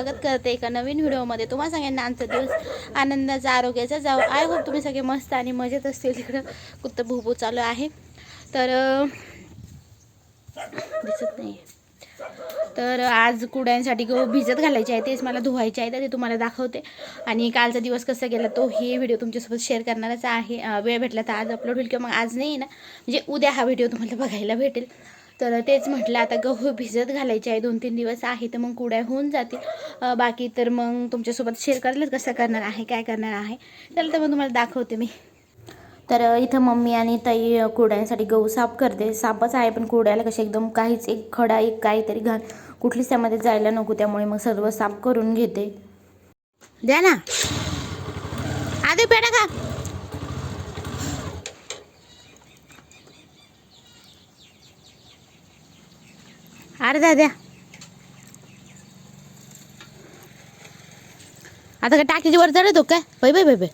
स्वागत करते एका नवीन व्हिडिओमध्ये. तुम्हाला सगळ्यांना आमचा दिवस आनंदाचा आरोग्याचा जाऊ आय होप तुम्ही सगळे मस्त आणि मजेत असतील. तिकडं कुत्तं भूभू चालू आहे. तर दिसत नाही तर आज कुड्यांसाठी गहू भिजत घालायचे आहे. तेच मला धुवायचे आहे. तर ते तुम्हाला दाखवते. आणि कालचा दिवस कसा गेला तो हे व्हिडिओ तुमच्यासोबत शेअर करणारच आहे. वेळ भेटला तर आज अपलोड होईल किंवा मग आज नाही ना. म्हणजे उद्या हा व्हिडिओ तुम्हाला बघायला भेटेल. तर तेच म्हटलं आता गहू भिजत घालायचे आहे दोन तीन दिवस आहे तर मग कुड्या होऊन जातील. बाकी तर मग तुमच्यासोबत शेअर करेलच कसं करणार आहे काय करणार आहे. चला तर मग तुम्हाला दाखवते मी. तर इथं मम्मी आणि ताई कुड्यांसाठी गहू साफ करते. साफच आहे पण कुड्याला कसे एकदम काहीच एक खडा एक काहीतरी घाण कुठलीच त्यामध्ये जायला नको त्यामुळे मग सर्व साफ करून घेते. द्या ना. आधी पेडा का अर्धा द्या. आता काय टाकीची वर चढतो काय? बाई बाई बाई बाई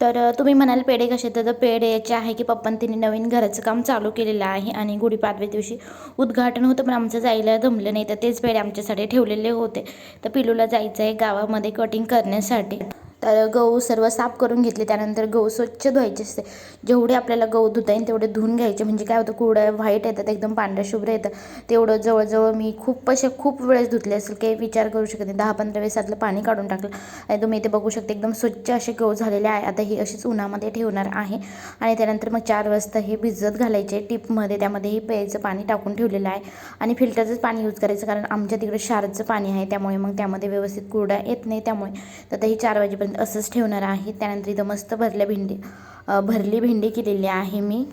तर तुम्ही म्हणाल पेढे कसे? तर पेढे याचे आहे की पप्पान तिने नवीन घराचं काम चालू केलेलं आहे आणि गुढीपाडव्या दिवशी उद्घाटन होतं पण आमचं जायला जमलं नाही. तर तेच पेढे आमच्यासाठी ठेवलेले होते. तर पिलूला जायचं आहे गावामध्ये कटिंग करण्यासाठी. तर गहू सर्व साफ करून घेतले त्यानंतर गहू स्वच्छ धुवायचे असते. जेवढे आपल्याला गहू धुता येईल तेवढे धुवून घ्यायचे. म्हणजे काय होतं कुडं व्हाईट येतात एकदम पांढऱ्या शुभ्र येतं तेवढं जवळजवळ मी खूप असे खूप वेळेस धुतले असेल काही विचार करू शकत नाही. दहा पंधरा वेळेस आतलं पाणी काढून टाकलं. आणि तुम्ही इथे बघू शकता एकदम स्वच्छ असे गहू झालेले आहे. आता ही अशीच उन्हामध्ये ठेवणार आहे. आणि त्यानंतर मग चार वाजता हे भिजत घालायचे टिपमध्ये. त्यामध्ये हे प्यायचं पाणी टाकून ठेवलेलं आहे. आणि फिल्टरचंच पाणी यूज करायचं कारण आमच्या तिकडे शारचं पाणी आहे. त्यामुळे मग त्यामध्ये व्यवस्थित कुरड्या येत नाही त्यामुळे. तर ही चार वाजेपर्यंत असंच ठेवणार आहे. त्यानंतर इथं मस्त भरल्या भेंडी भरली भेंडी केलेली आहे मी.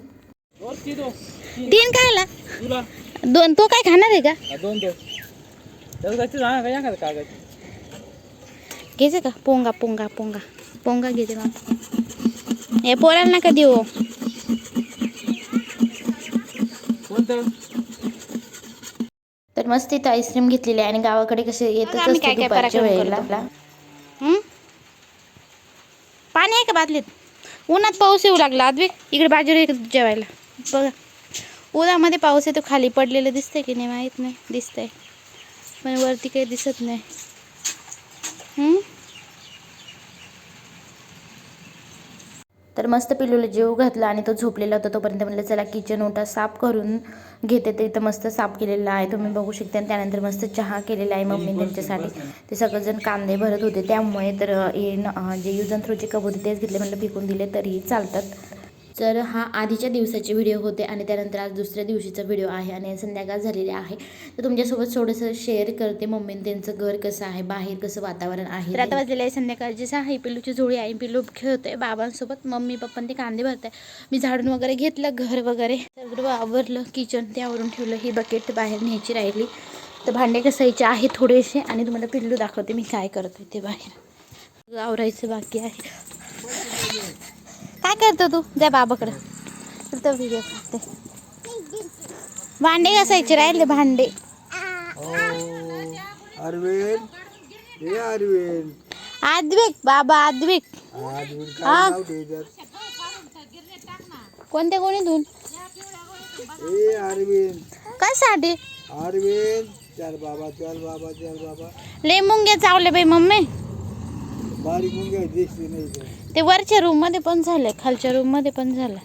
तीन खायला दोन तो काय खाणार आहे का? दोन दोन त्याचं काय जाणार का? घ्यायचं पोंगा पोंगा पोंगा. पोंगा घेते मग हे पोराला नका देऊ. तर मस्त इथं आईस्क्रीम घेतलेली आहे आणि गावाकडे कसे येतच वेळेला. बादलीत उन्हात पाऊस येऊ लागला. अद्विक इकडे बाजूला जेवायला. बघा. उन्हामध्ये पाऊस येतो खाली पडलेलं दिसतंय की नाही माहीत नाही. दिसतंय. पण वरती काही दिसत नाही. तर मस्त पिलूला जेव घातला आणि तो झोपलेला होता. तोपर्यंत म्हणलं चला किचन ओटा साफ करून घेते. तर इथं मस्त साफ केलेला आहे. तुम्ही बघू शकता. आणि त्यानंतर मस्त चहा केलेला आहे मम्मी त्यांच्यासाठी. ते सगळेजण कांदे भरत होते. त्यामुळे तर हे जे यूज अँड थ्रोचे कप होते तेच घेतले. म्हणलं फेकून दिले तरीही चालतात. तर हा आधीच्या दिवसाचे व्हिडिओ होते आणि त्यानंतर आज दुसऱ्या दिवशीचा व्हिडिओ आहे आणि संध्याकाळ झालेली आहे. तर तुमच्यासोबत थोडंसं शेअर करते मम्मीने त्यांचं घर कसं आहे बाहेर कसं वातावरण आहे? तर आता वाजलेलं आहे संध्याकाळची सहा. पिल्लूची जोडी आहे पिल्लू खेळतोय बाबांसोबत. मम्मी पप्पा ते कांदे भरताय मी झाडून वगैरे घेतलं घर वगैरे. सगळं आवरलं किचन ते आवरून ठेवलं ही बकेट बाहेर न्यायची राहिली. तर भांडे कसायचे आहे थोडेसे आणि तुम्हाला पिल्लू दाखवते मी काय करतोय ते बाहेर. आवरायचं बाकी आहे. काय करतो तू? जा बाबाकडं. तर तो व्हिडिओ करते. भांडे घासायचे राहिले भांडे. अरविंद. हे अरविंद. आद्विक बाबा आद्विक. अरविंद हा. ठेवतात कोणत्या कोणीतून ए अरविंद. काय साठी अरविंद. चल बाबा चल बाबा चल बाबा. लय मुंग्या चावले बाई मम्मी. बारीक मुंग्या दिसते नाही इथं. ते वरच्या रूममध्ये पण झालं खालच्या रूममध्ये पण झालं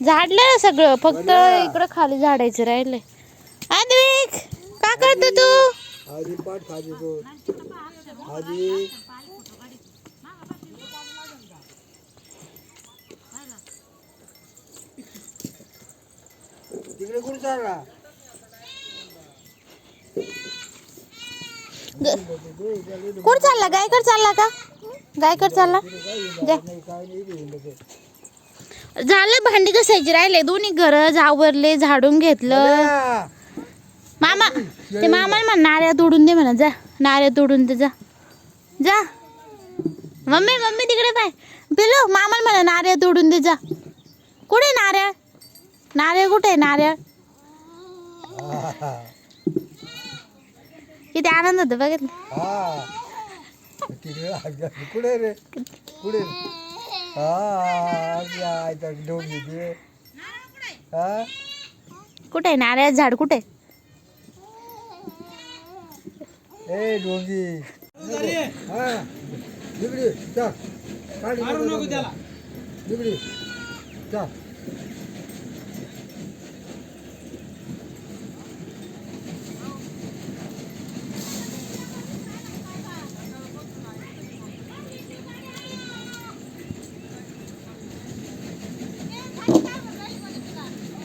झाडलं सगळं फक्त इकडं खाली झाडायचं राहिलंय. आद्विक का करतो तू? आधी पाठ खाते तो आधी तिकडे कुठे चालला? कोण चालला? गायकड चालला का? गायकड चालला? झालं भांडी घासायची राहिले. दोन्ही घर आवरले झाडून घेतलं. मामा ते मामाला म्हणा नाऱ्या तोडून दे म्हणा जा. नाऱ्या तोडून दे जा. जा. मम्मी मम्मी तिकडे पाय. पिलो मामाला म्हणा नाऱ्या तोडून दे जा. कुठे नाऱ्या नाऱ्या कुठे आहे नाऱ्या किती आनंद होतो बघितलं. हा. तिकडे कुठे रे? कुठे रे? हा डोंगी ते हा? कुठे आहे? नारळाचं झाड कुठे? आहे? ए डोंगी. हा. दिबडी चा काढी चा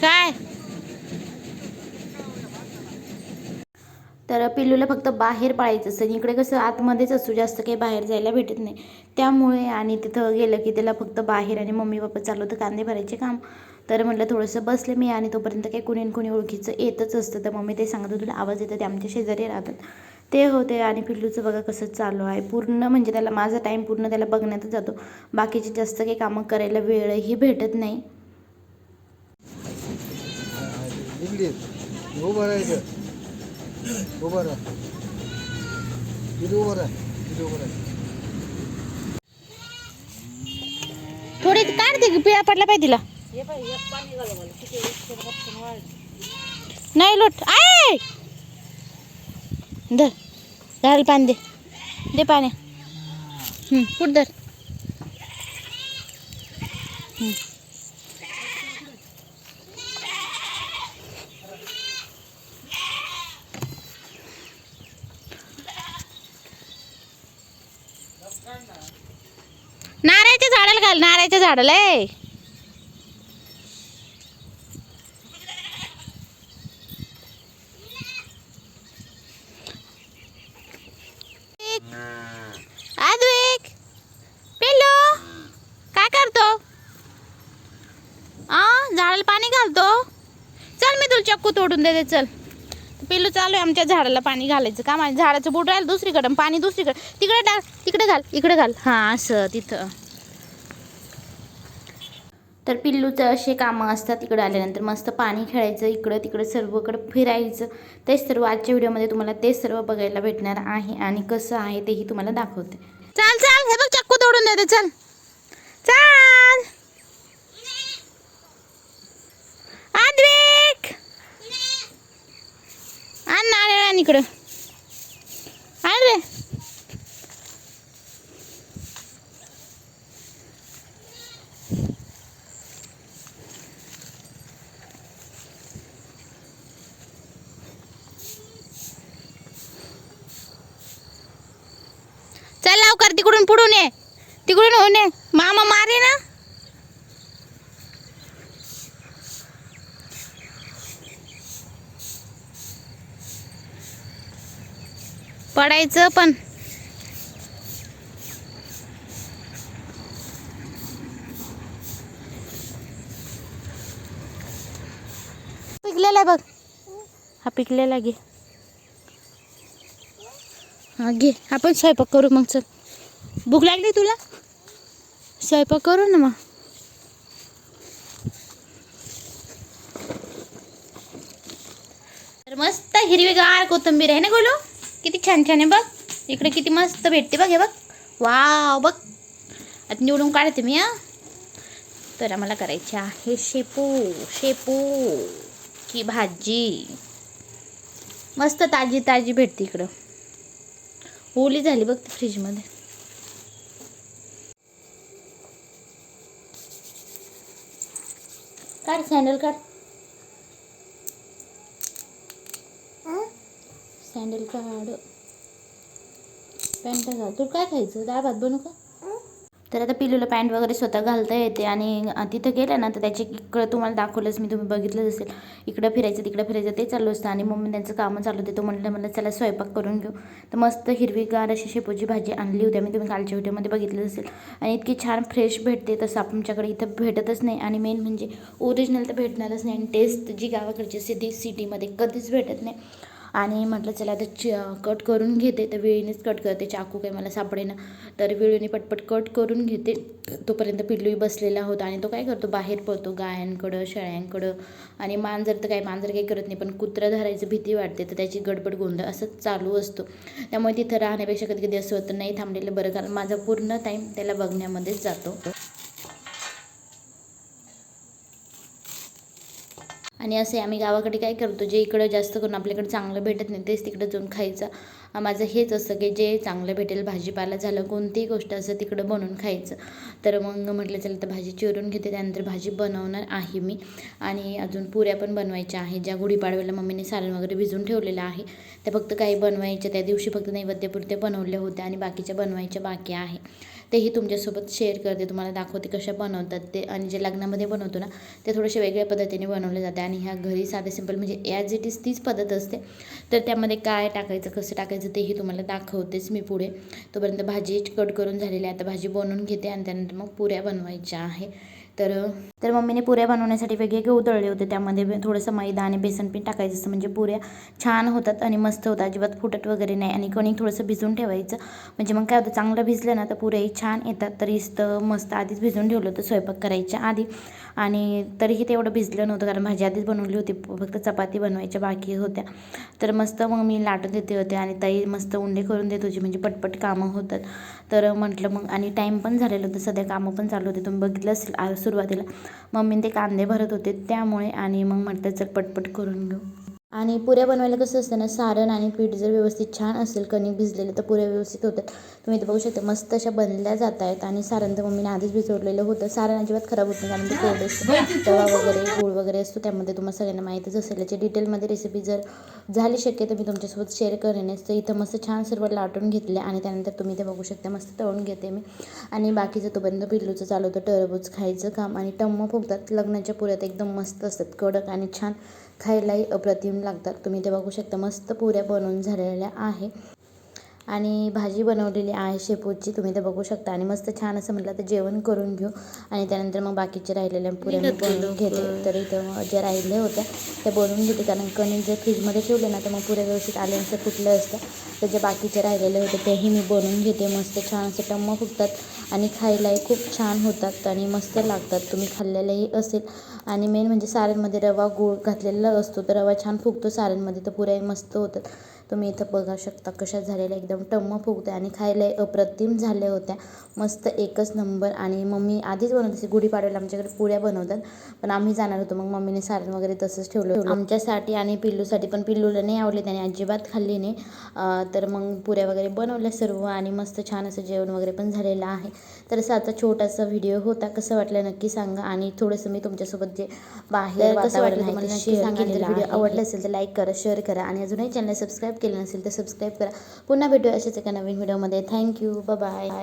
काय? तर पिल्लूला फक्त बाहेर पाळायचं असतं. इकडे कसं आतमध्येच असतो जास्त काही बाहेर जायला भेटत नाही. त्यामुळे आणि तिथं गेलं की त्याला फक्त बाहेर आणि मम्मी पप्पा चालू होतं कांदे भरायचे काम. तर म्हटलं थोडंसं बसले मी आणि तोपर्यंत काही कुणी कुणी ओळखीचं येतच असतं. तर मम्मी ते सांगत होते तुला आवाज येतं ते आमच्या शेजारी राहतात. ते होते आणि पिल्लूचं बघा कसं चालू आहे. पूर्ण म्हणजे त्याला माझा टाईम पूर्ण त्याला बघण्यातच जातो. बाकीचे जास्त काही कामं करायला वेळही भेटत नाही. दिबडी उभं राहायचं. उभं राहा. तिथे उभं राहा. तिथे उभं राहा. थोडी काढते पिळा पडला पाहिजे तिला. नाही लोट. आय! धर. घाल पाणी दे. दे पाणी हं, कुठ धर हं. नारळाच्या झाडाला झाडाला आहे काय करतो? आ झाडाला पाणी घालतो. चल मी तुला चक्कू तोडून देते चल. पिल्लू चालू आहे आमच्या झाडाला पाणी घालायचं. का माझ्या झाडाचं बुट राहिलं दुसरीकडं पाणी दुसरीकडं. तिकडे टाक तिकडे घाल इकडे घाल. हां असं तिथं. तर पिल्लूचं असे कामं असतात इकडं आल्यानंतर. मस्त पाणी खेळायचं इकडं तिकडं सर्वकडं फिरायचं. तेच सर्व आजच्या व्हिडिओमध्ये तुम्हाला ते सर्व बघायला भेटणार आहे आणि कसं आहे तेही तुम्हाला दाखवते. चाल चाल हे बघ चक्कू तोडून देते चल. चाल. आद्विक. आण नारळ इकडं. आण रे चल पुढून ये. तिकडून होऊन ये. मामा मारे ना. पडायचं पण. पिकलेला आहे बघ. हा पिकलेला घे. हा घे. आपण स्वयंपाक करू मग चल. भूक लागली तुला? स्वयंपाक करू ना मग. तर मस्त हिरवीगार कोथिंबीर आहे ना गोलू? किती छान छान आहे बघ. इकडे किती मस्त भेटते बघ हे बघ. वाव बघ. आता निवडून काढते मी हा. तर आम्हाला करायची आहे शेपू शेपू की भाजी. मस्त ताजी ताजी भेटते इकडं. ओली झाली बघ ती फ्रीजमध्ये काढ सँडल काढ. सँडल काढ. पॅन्ट घाल. तू काय खायचं? डाळ भात बनवू का? तर आता पिलूला पॅन्ट वगैरे स्वतः घालता येते आणि तिथं गेलं ना तर त्याचे इकडं तुम्हाला दाखवलंच मी तुम्ही बघितलंच असेल. इकडं फिरायचं तिकडं फिरायचं ते चालू असतं आणि मम्मी त्यांचं कामं चालू होते. तो म्हणलं मला चला स्वयंपाक करून घेऊ. तर मस्त हिरवीगार अशी शेपूची भाजी आणली होती. मी तुम्ही कालच्या व्हिडिओमध्ये बघितलं असेल. आणि इतकी छान फ्रेश भेटते तसं आमच्याकडे इथं भेटतच नाही. आणि मेन म्हणजे ओरिजिनल तर भेटणारच नाही आणि टेस्ट जी गावाकडची असते ती सिटीमध्ये कधीच भेटत नाही. आणि म्हटलं चला आता च कट करून घेते. तर वेळीनेच कट करते. चाकू काही मला सापडेना तर वेळीने पटपट कट करून घेते. तोपर्यंत पिल्लूही बसलेला होता आणि तो काय करतो? बाहेर पळतो गायांकडं शेळ्यांकडं. आणि मांजर तर काय मांजर काही करत नाही पण कुत्रा धरायची भीती वाटते. तर त्याची गडबड गोंधळ असंच चालू असतो. त्यामुळे तिथं राहण्यापेक्षा कधी कधी असं होतं नाही थांबलेलं बरं कारण माझा पूर्ण टाईम त्याला बघण्यामध्येच जातो. आणि असे आम्ही गावाकडे काय करतो जे इकडं जास्त करून आपल्याकडे चांगलं भेटत नाही तेच तिकडं जाऊन खायचं. माझं हेच असतं की जे चांगलं भेटेल भाजीपाला झालं कोणतीही गोष्ट असं तिकडं बनवून खायचं. तर मग म्हटलं चला तर भाजी चिरून घेते त्यानंतर भाजी बनवणार आहे मी. आणि अजून पुऱ्या पण बनवायच्या आहे ज्या गुढीपाडव्याला मम्मीने सारण वगैरे भिजून ठेवलेलं आहे. त्या फक्त काही बनवायच्या त्या दिवशी फक्त नैवेद्यपुरते बनवल्या होत्या आणि बाकीच्या बनवायच्या बाकी आहे. तेही तुमच्यासोबत शेअर करते. तुम्हाला दाखवते कशा बनवतात ते आणि जे लग्नामध्ये बनवतो ना ते थोडेसे वेगळ्या पद्धतीने बनवले जाते आणि ह्या घरी साधे सिंपल म्हणजे ॲज इट इज तीच पद्धत असते. तर त्यामध्ये काय टाकायचं कसं टाकायचं तेही तुम्हाला दाखवतेच मी पुढे. तोपर्यंत भाजी कट करून झालेली आहे. आता भाजी बनवून घेते आणि त्यानंतर मग पुऱ्या बनवायच्या आहे. तर तर मम्मीने पुऱ्या बनवण्यासाठी वेगळे गहू दळले होते. त्यामध्ये थोडंसं मैदा आणि बेसन पीठ टाकायचं असतं. म्हणजे पुऱ्या छान होतात आणि मस्त होतात. अजिबात फुटत वगैरे नाही. आणि कणिक थोडंसं भिजून ठेवायचं. म्हणजे मग काय होतं? चांगलं भिजलं ना तर पुऱ्याही छान येतात. तर इथं मस्त आधीच भिजून ठेवलं होतं स्वयंपाक करायच्या आधी. आणि तरीही तेवढं भिजलं नव्हतं. कारण भाजी आधीच बनवली होती. फक्त चपाती बनवायच्या बाकी होत्या. तर मस्त मग मी लाटून देते होते. आणि ताई मस्त उंडे करून देत होती. म्हणजे पटपट कामं होतात. तर म्हटलं मग आणि टाईम पण झालेलं होतं. सध्या कामं पण चालू होते. तुम्ही बघितलं असेल सुरुवातीला. मम्मीने ते कांदे भरत होते त्यामुळे आणि मग म्हटलं चल पटपट करून घेऊ. आणि पुऱ्या बनवायला कसं असतं ना सारण आणि पीठ जर व्यवस्थित छान असेल कणिक भिजलेलं तर पुऱ्या व्यवस्थित होतात. तुम्ही इथं बघू शकता मस्त अशा बनल्या जात आहेत आणि सारण तर मम्मीने आधीच भिजवलेलं होतं. सारण अजिबात खराब होत नाही कारण ते कोरडे असतं. तवा वगैरे गूळ वगैरे असतो त्यामध्ये तुम्हाला सगळ्यांना माहीतच असेल. याची डिटेलमध्ये रेसिपी जर झाली शक्य तर मी तुमच्यासोबत शेअर करेनच तर इथं मस्त छान सर्व लाटून घेतले आणि त्यानंतर तुम्ही ते बघू शकता मस्त तळून घेते मी. आणि बाकीचं तोपर्यंत पिल्लूचं चालू होतं टरबूज खायचं काम आणि टम्म फुगतात. लग्नाच्या पुऱ्यात एकदम मस्त असतात कडक आणि छान. खायलाही अप्रतिम लागतात. तुम्ही ते बघू शकता. मस्त पुऱ्या बनवून झालेल्या आहे. आणि भाजी बनवलेली आहे शेपूची तुम्ही ते बघू शकता. आणि मस्त छान असं म्हटलं तर जेवण करून घेऊ. आणि त्यानंतर मग बाकीचे राहिलेल्या पुऱ्या मी बनवून घेते. तर इथं मग ज्या राहिल्या होत्या त्या बनवून घेते. कारण कणिक जर फ्रीजमध्ये ठेवले ना तर मग पुऱ्या व्यवस्थित आले असं फुटलं असतं. तर जे बाकीचे राहिलेले होते तेही मी बनवून घेते. मस्त छान असं टम्म फुगतात आणि खायलाही खूप छान होतात आणि मस्त लागतात. तुम्ही खाल्लेलंही असेल. आणि मेन म्हणजे सारणमध्ये रवा गूळ घातलेला असतो तर रवा छान फुगतो सारणमध्ये तर पुऱ्याही मस्त होतात. तुम्ही इथं बघा शकता कशा झालेल्या एकदम टम्म फुगत्या आणि खायला अप्रतिम झाल्या होत्या. मस्त एकच नंबर आणि मम्मी आधीच बनवत असे गुढीपाडव्याला आमच्याकडे पुऱ्या बनवतात. पण आम्ही जाणार होतो मग मम्मीने सारण वगैरे तसंच ठेवलं होतं. आमच्यासाठी आणि पिल्लूसाठी पण पिल्लूला नाही आवडले त्याने अजिबात खाल्ली नाही. तर मग पुऱ्या वगैरे बनवल्या सर्व आणि मस्त छान असं जेवण वगैरे पण झालेलं आहे. तर असा आता छोटासा व्हिडिओ होता कसं वाटलं नक्की सांगा आणि थोडंसं मी तुमच्यासोबत जे बाहेर कसं वाटलं तुम्हाला नक्की व्हिडिओ आवडला असेल तर लाईक करा शेअर करा आणि अजूनही चॅनल सबस्क्राईब केलं नसेल तर सबस्क्राईब करा. पुन्हा भेटूया अशाच एका नवीन व्हिडिओमध्ये थँक्यू बाय